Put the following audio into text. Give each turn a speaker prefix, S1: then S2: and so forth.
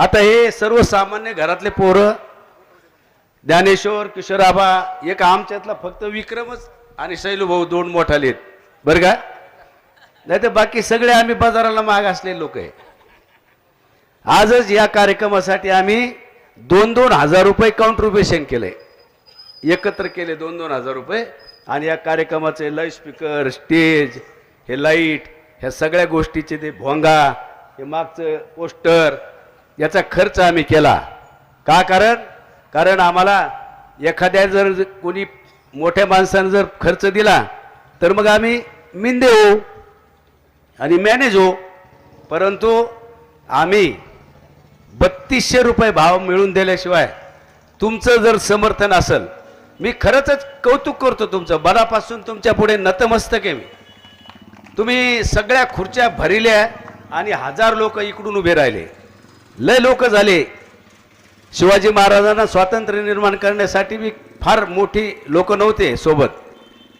S1: आता हे सर्वसामान्य घरातले पोरं ज्ञानेश्वर किशोराबा एक आमच्यातला फक्त विक्रमच आणि शैलूभाऊ दोन मोठाले आहेत. बरं का? नाही तर बाकी सगळे आम्ही बाजाराला माग असलेले लोक आहे. आजच या कार्यक्रमासाठी आम्ही दोन दोन हजार रुपये कॉन्ट्रीब्युशन केलंय. एकत्र केले दोन दोन हजार रुपये आणि या कार्यक्रमाचे लाइट स्पीकर स्टेज हे लाइट ह्या सगळ्या गोष्टीचे ते भोंगा हे मागचं पोस्टर याचा खर्च आम्ही केला. का कारण? कारण आम्हाला एखाद्या जर कोणी मोठ्या माणसानं जर खर्च दिला तर मग आम्ही मिंदे होऊ आणि मॅनेज हो. परंतु आम्ही बत्तीसशे रुपये भाव मिळून दिल्याशिवाय तुमचं जर समर्थन असेल मी खरंच कौतुक करतो तुमचं. मनापासून तुमच्यापुढे नतमस्तक आहे मी. तुम्ही सगळ्या खुर्च्या भरिल्या आणि हजार लोक इकडून उभे राहिले. लय लोक झाले. शिवाजी महाराजांना स्वातंत्र्य निर्माण करण्यासाठी मी फार मोठी लोक नव्हते सोबत.